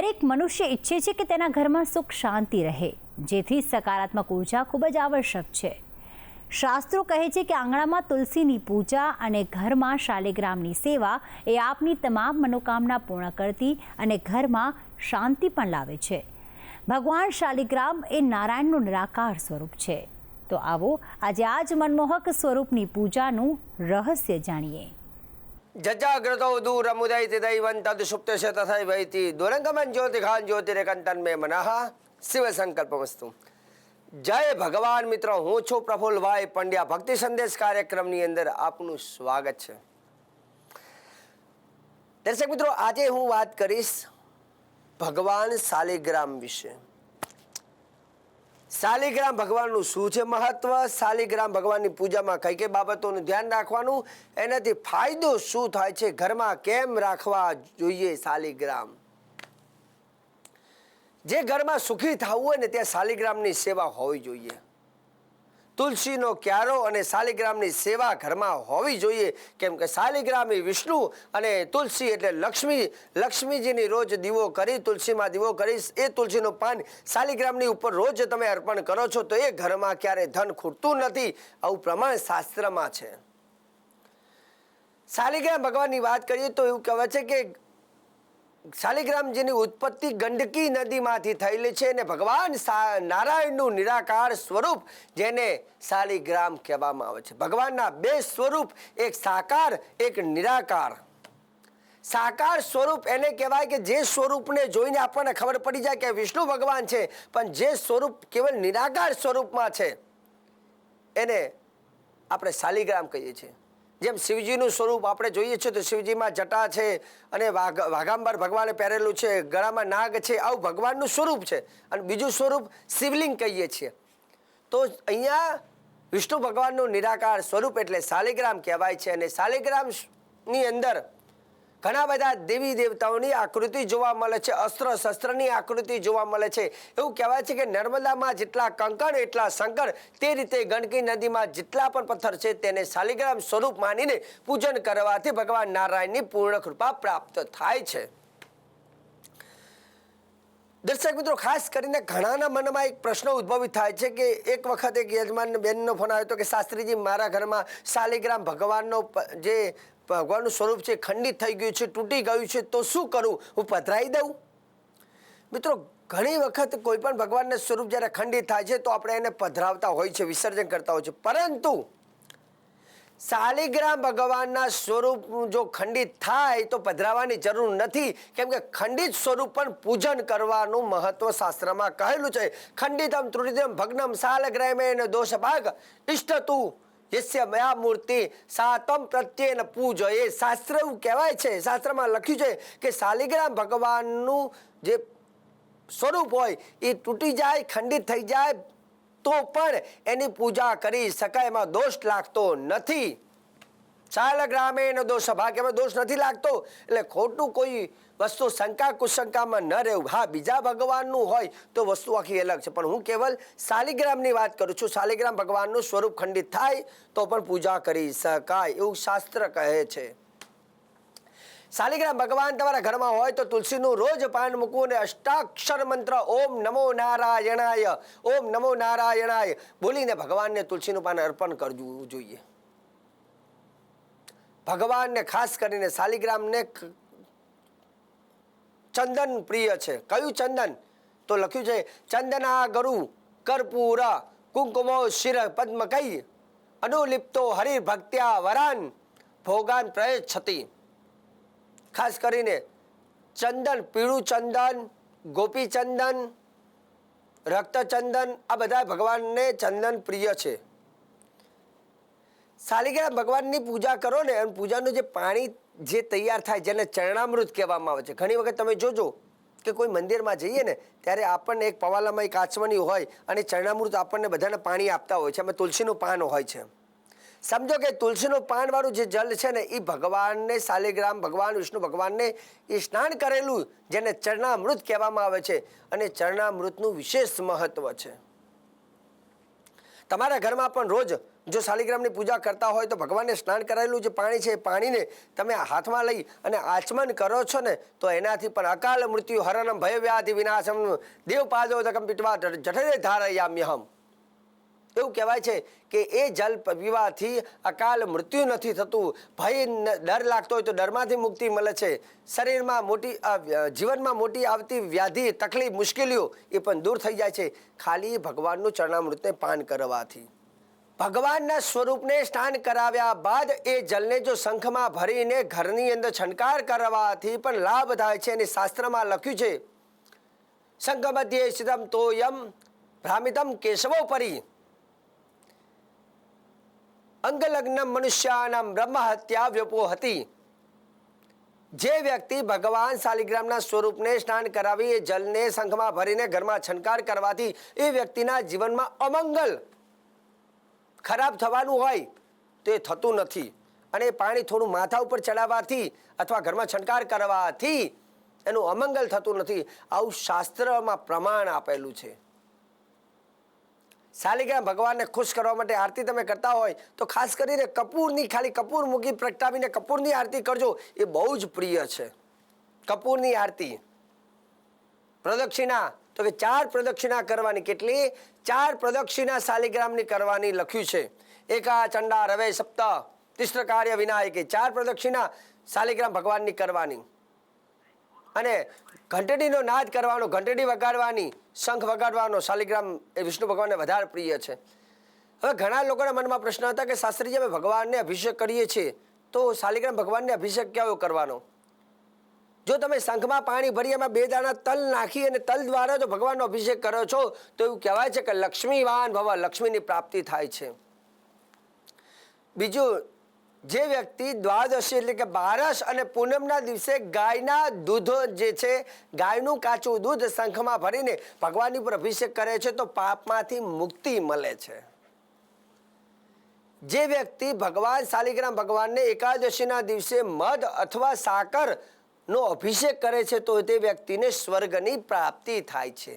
દરેક મનુષ્ય ઈચ્છે છે કે તેના ઘરમાં સુખ શાંતિ રહે, જેથી સકારાત્મક ઊર્જા ખૂબ જ આવશ્યક છે. શાસ્ત્રો કહે છે કે આંગણામાં તુલસીની પૂજા અને ઘરમાં શાલિગ્રામની સેવા એ આપની તમામ મનોકામના પૂર્ણ કરતી અને ઘરમાં શાંતિ પણ લાવે છે. ભગવાન શાલિગ્રામ એ નારાયણનું નિરાકાર સ્વરૂપ છે. તો આવો આજે આ જ મનમોહક સ્વરૂપની પૂજાનું રહસ્ય જાણીએ. જજાગ્રતો દૂરમુદૈતિ દૈવં તદ સુપ્તશ તથૈવૈતિ દુરંગમન જ્યોતિખાન જ્યોતિરેકંતન મે મનઃ શિવ સંકલ્પમસ્તુ જય ભગવાન મિત્રો હું છું પ્રફુલભાઈ પંડ્યા ભક્તિ સંદેશ કાર્યક્રમની અંદર આપનું સ્વાગત છે દર્શક મિત્રો આજે હું વાત કરીશ ભગવાન શાલિગ્રામ વિશે શાલિગ્રામ ભગવાનનું શું છે મહત્વ? શાલિગ્રામ ભગવાનની પૂજામાં કઈ કઈ બાબતોનું ધ્યાન રાખવાનું? એનાથી ફાયદો શું થાય છે? ઘરમાં કેમ રાખવા જોઈએ શાલિગ્રામ જે ઘરમાં સુખી થવું હોય ને ત્યાં શાલિગ્રામની સેવા હોવી જોઈએ. તુલસીનો ક્યારો અને શાલિગ્રામની સેવા ઘરમાં હોવી જોઈએ. કેમ કે શાલિગ્રામ એ વિષ્ણુ અને તુલસી એટલે લક્ષ્મી, લક્ષ્મીજીની રોજ દીવો કરી, તુલસીમાં દીવો કરી એ તુલસીનું પાન શાલિગ્રામની ઉપર રોજ તમે અર્પણ કરો છો, તો એ ઘરમાં ક્યારે ધન ખૂટતું નથી, આવું પ્રમાણ શાસ્ત્રમાં છે. શાલિગ્રામ ભગવાનની વાત કરીએ તો એવું કહેવાય છે કે શાલિગ્રામજીની ઉત્પત્તિ ગંડકી નદીમાંથી થયેલી છે અને ભગવાન નારાયણનું નિરાકાર સ્વરૂપ જેને શાલિગ્રામ કહેવામાં આવે છે. ભગવાનના બે સ્વરૂપ, એક સાકાર, એક નિરાકાર. સાકાર સ્વરૂપ એને કહેવાય કે જે સ્વરૂપને જોઈને આપણને ખબર પડી જાય કે વિષ્ણુ ભગવાન છે, પણ જે સ્વરૂપ કેવલ નિરાકાર સ્વરૂપમાં છે, એને આપણે શાલિગ્રામ કહીએ છીએ. જેમ શિવજીનું સ્વરૂપ આપણે જોઈએ છીએ તો શિવજીમાં જટા છે અને વાઘ, વાઘાંબર ભગવાને પહેરેલું છે, ગળામાં નાગ છે, આવું ભગવાનનું સ્વરૂપ છે. અને બીજું સ્વરૂપ શિવલિંગ કહીએ છીએ. તો અહીંયા વિષ્ણુ ભગવાનનું નિરાકાર સ્વરૂપ એટલે શાલિગ્રામ કહેવાય છે અને શાલિગ્રામની અંદર ઘણા બધા દેવી દેવતાઓની આકૃતિ જોવા મળે છે, અસ્ત્ર શસ્ત્રની આકૃતિ જોવા મળે છે. એવું કહેવાય છે કે નર્મદામાં જેટલા કંકણ, એટલા શંકર તે રીતે ગંડકી નદીમાં જેટલા પણ પથ્થર છે તેને શાલિગ્રામ સ્વરૂપ માનીને પૂજન કરવાથી ભગવાન નારાયણની પૂર્ણ કૃપા પ્રાપ્ત થાય છે. દર્શક મિત્રો, ખાસ કરીને ઘણાના મનમાં એક પ્રશ્ન ઉદ્ભવિત થાય છે કે એક વખત એક યજમાન બેનનો ફોન આવ્યો હતો કે, શાસ્ત્રીજી, મારા ઘરમાં શાલિગ્રામ ભગવાનનો જે ભગવાનનું સ્વરૂપ છે, ખંડિત થઈ ગયું છે, તૂટી ગયું છે, તો શું કરું? હું પધરાઈ દઉં? મિત્રો, ઘણી વખત કોઈ પણ ભગવાનને સ્વરૂપ જ્યારે ખંડિત થાય છે, તો આપણે એને પધરાવતા હોય છે, વિસર્જન કરતા હોય છે. પરંતુ શાલિગ્રામ ભગવાનના સ્વરૂપ જો ખંડિત થાય, તો પધરાવાની જરૂર નથી. કેમ કે ખંડિત સ્વરૂપ પણ પૂજન કરવાનું મહત્વ શાસ્ત્રમાં કહેલું છે. ખંડિતમ ત્રુટિતમ ભગ્નમ શાલગ્રામે દોષ ભાગ ઇષ્ટતુ યસ્ય મયા મૂર્તિ સાતમ પ્રત્યેન પૂજો એ શાસ્ત્ર એવું કહેવાય છે શાસ્ત્રમાં લખ્યું છે કે શાલિગ્રામ ભગવાનનું જે સ્વરૂપ હોય એ તૂટી જાય ખંડિત થઈ જાય તો પણ એની પૂજા કરી શકાય એમાં દોષ લાગતો નથી શાલગ્રામે એનો દોષ ભાગ્યમાં દોષ નથી લાગતો. એટલે ખોટું કોઈ વસ્તુ શંકા કુશંકામાં ન રહેવું. હા, બીજા ભગવાનનું હોય તો વસ્તુ આખી અલગ છે. પણ હું કેવલ શાલિગ્રામની વાત કરું છું. શાલિગ્રામ ભગવાનનું સ્વરૂપ ખંડિત થાય તો પણ પૂજા કરી શકાય એવું શાસ્ત્ર કહે છે. શાલિગ્રામ ભગવાન તમારા ઘરમાં હોય તો તુલસીનું રોજ પાન મૂકવું અને અષ્ટાક્ષર મંત્ર ઓમ નમો નારાયણાય, ઓમ નમો નારાયણાય બોલીને ભગવાનને તુલસીનું પાન અર્પણ કરવું જોઈએ. ભગવાનને, ખાસ કરીને શાલિગ્રામને ચંદન પ્રિય છે. કયું ચંદન? તો લખ્યું છે, ચંદના ગરુ કર્પૂર કુંકુમો શિર પદ્મ કઈ અનુલિપ્તો હરિ ભક્ત્યા વરાન ભોગાન પ્રયચ્છતિ. ખાસ કરીને ચંદન, પીળું ચંદન, ગોપી ચંદન, રક્તચંદન, આ બધા ભગવાનને ચંદન પ્રિય છે. શાલિગ્રામ ભગવાનની પૂજા કરો ને અને પૂજાનું જે પાણી જે તૈયાર થાય, જેને ચરણામૃત કહેવામાં આવે છે. ઘણી વખત તમે જોજો કે કોઈ મંદિરમાં જઈએ ને, ત્યારે આપણને એક પવાલામાં એક આચમણી હોય અને ચરણામૃત આપણને બધાને પાણી આપતા હોય છે. એમાં તુલસીનું પાન હોય છે. સમજો કે તુલસીનું પાનવાળું જે જલ છે ને, એ ભગવાનને શાલિગ્રામ ભગવાન વિષ્ણુ ભગવાનને એ સ્નાન કરેલું, જેને ચરણામૃત કહેવામાં આવે છે. અને ચરણામૃતનું વિશેષ મહત્ત્વ છે. તમારા ઘરમાં પણ રોજ જો શાલિગ્રામની પૂજા કરતા હોય તો ભગવાનને સ્નાન કરાયેલું જે પાણી છે એ પાણીને તમે હાથમાં લઈ અને આચમન કરો છો ને, તો એનાથી પણ અકાલ મૃત્યુ હરણમ ભય વ્યાધિ વિનાશમ દેવ પાદો પાદોદકમ પીટવા જઠરે ધારયામ્યહમ. એવું કહેવાય છે કે એ જલ પીવાથી અકાલ મૃત્યુ નથી થતું. ભય ડર લાગતો હોય તો ડરમાંથી મુક્તિ મળે છે. શરીરમાં મોટી જીવનમાં મોટી આવતી વ્યાધિ, તકલીફ, મુશ્કેલીઓ એ પણ દૂર થઈ જાય છે. ખાલી ભગવાનનું ચરણામૃતને પાન કરવાથી. ભગવાનના સ્વરૂપને સ્નાન કરાવ્યા બાદ એ જલને જો શંખમાં ભરીને ઘરની અંદર છંટકાર કરવાથી પણ લાભ થાય છે અને શાસ્ત્રમાં લખ્યું છે શંખ મધ્યે સ્થિતમ તોયમ ભ્રામિતમ કેશવોપરી. અંગલગ્ન મનુષ્યના બ્રહ્મ હત્યા વ્યપો હતી જે વ્યક્તિ ભગવાન શાલિગ્રામના સ્વરૂપને સ્નાન કરાવી એ જલને શંખમાં ભરીને ઘરમાં છંટકાર કરવાથી એ વ્યક્તિના જીવનમાં અમંગલ ખરાબ થવાનું હોય, તો થતું નથી. અને એ પાણી થોડું માથા ઉપર ચડાવવાથી અથવા ઘરમાં છંટકાર કરવાથી એનું અમંગલ થતું નથી. આવું શાસ્ત્રમાં પ્રમાણ આપેલું છે. શાલિગ્રામ ભગવાનને ખુશ કરવા માટે આરતી તમે કરતા હોય, તો ખાસ કરીને કપૂરની ખાલી કપૂર મૂકી પ્રગટાવીને કપૂરની આરતી કરજો, એ બહુ જ પ્રિય છે. કપૂરની આરતી. પ્રદક્ષિણા. તો કે ચાર પ્રદક્ષિણા કરવાની કેટલી? ચાર પ્રદક્ષિણા શાલિગ્રામની કરવાની લખ્યું છે. એકા, ચંડા, રવે સપ્તાહ તિષ્ઠ કાર્ય વિનાયકે ચાર પ્રદક્ષિણા શાલિગ્રામ ભગવાનની કરવાની. અને ઘંટડીનો નાદ કરવાનો, ઘંટડી વગાડવાની, શંખ વગાડવાનો, શાલિગ્રામ એ વિષ્ણુ ભગવાનને વધારે પ્રિય છે. હવે ઘણા લોકોના મનમાં પ્રશ્ન હતા કે શાસ્ત્રીજી, અમે ભગવાનને અભિષેક કરીએ છીએ, તો શાલિગ્રામ ભગવાનને અભિષેક કેવો કરવાનો? જો તમે શંખમાં પાણી ભરી, એમાં બે દાણા તલ નાખી અને તલ દ્વારા જો ભગવાનનો અભિષેક કરો છો, તો એવું કહેવાય છે કે લક્ષ્મીવાન ભવા, લક્ષ્મીની પ્રાપ્તિ થાય છે. બીજું જે વ્યક્તિ દ્વાદશી એટલે કે બારસ અને પૂનમના દિવસે ગાયના દૂધ જે છે, ગાયનું કાચું દૂધ શંખમાં ભરીને ભગવાનની ઉપર અભિષેક કરે છે, તો પાપમાંથી મુક્તિ મળે છે. જે વ્યક્તિ ભગવાન શાલિગ્રામ ભગવાનને એકાદશીના દિવસે મધ અથવા સાકર નો અભિષેક કરે છે, તો તે વ્યક્તિને સ્વર્ગની પ્રાપ્તિ થાય છે.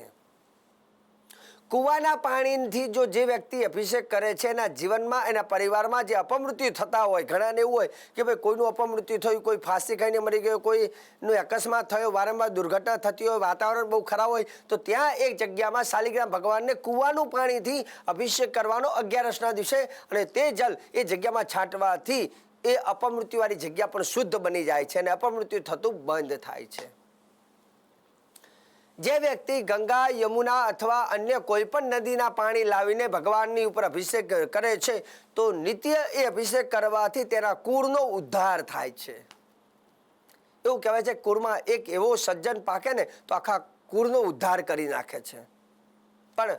કૂવાના પાણીથી જો જે વ્યક્તિ અભિષેક કરે છે, એના જીવનમાં, એના પરિવારમાં જે અપમૃત્યુ થતા હોય, ઘણાને એવું હોય કે ભાઈ કોઈનું અપમૃત્યુ થયું, કોઈ ફાંસી ખાઈને મરી ગયો, કોઈનું અકસ્માત થયો, વારંવાર દુર્ઘટના થતી હોય, વાતાવરણ બહુ ખરાબ હોય, તો ત્યાં એક જગ્યામાં શાલિગ્રામ ભગવાનને કૂવાનું પાણીથી અભિષેક કરવાનો અગિયારસના દિવસે અને તે જલ એ જગ્યામાં છાંટવાથી એ અપમૃત્યુવાળી જગ્યા પણ શુદ્ધ બની જાય છે અને અપમૃત્યુ થતું બંધ થાય છે. જે વ્યક્તિ ગંગા, યમુના અથવા અન્ય કોઈ પણ નદીના પાણી લાવીને ભગવાનની ઉપર અભિષેક કરે છે, તો નિત્ય એ અભિષેક કરવાથી તેના કુળનો ઉદ્ધાર થાય છે. એવું કહેવાય છે, કુળમાં એક એવો સજ્જન પાકે ને, તો આખા કુળનો ઉદ્ધાર કરી નાખે છે. પણ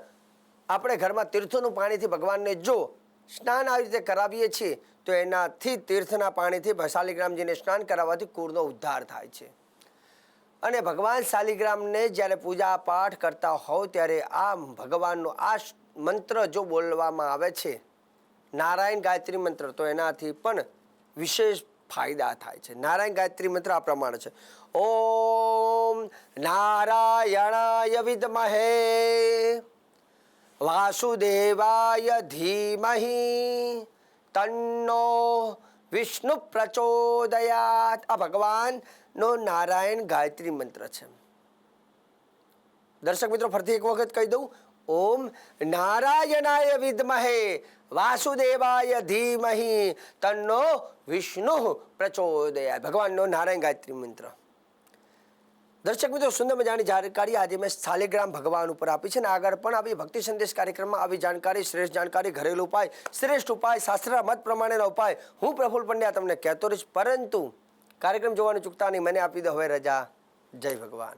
આપણે ઘરમાં તીર્થોનું પાણીથી ભગવાનને જો સ્નાન આવી રીતે કરાવીએ છીએ, તો એનાથી તીર્થના પાણીથી શાલિગ્રામજીને સ્નાન કરાવવાથી કુળનો ઉદ્ધાર થાય છે. અને ભગવાન શાલિગ્રામને જ્યારે પૂજા પાઠ કરતા હોવ ત્યારે આ ભગવાનનો આ મંત્ર જો બોલવામાં આવે છે, નારાયણ ગાયત્રી મંત્ર, તો એનાથી પણ વિશેષ ફાયદા થાય છે. નારાયણ ગાયત્રી મંત્ર આ પ્રમાણે છે. ઓમ નારાયણાય વિદમહે, વાસુદેવાય ધીમહી, તન્નો વિષ્ણુ પ્રચોદયાત. આ ભગવાનનો નારાયણ ગાયત્રી મંત્ર છે. દર્શક મિત્રો, ફરીથી એક વખત કહી દઉં, ઓમ નારાયણાય વિદ્મહે, વાસુદેવાય ધીમહી, તન્નો વિષ્ણુ પ્રચોદયાત ભગવાનનો નારાયણ ગાયત્રી મંત્ર. દર્શક મિત્રો, સુંદર મજાની જાણકારી આજે મેં શાલિગ્રામ ભગવાન ઉપર આપી છે અને આગળ પણ આવી ભક્તિ સંદેશ કાર્યક્રમમાં આવી જાણકારી, શ્રેષ્ઠ જાણકારી, ઘરેલું ઉપાય, શ્રેષ્ઠ ઉપાય શાસ્ત્ર મત પ્રમાણેના ઉપાય હું પ્રફુલ પંડ્યા તમને કહેતો રહીશ. પરંતુ કાર્યક્રમ જોવાનું ચૂકતા નહીં. મને આપી દો હવે રજા. જય ભગવાન.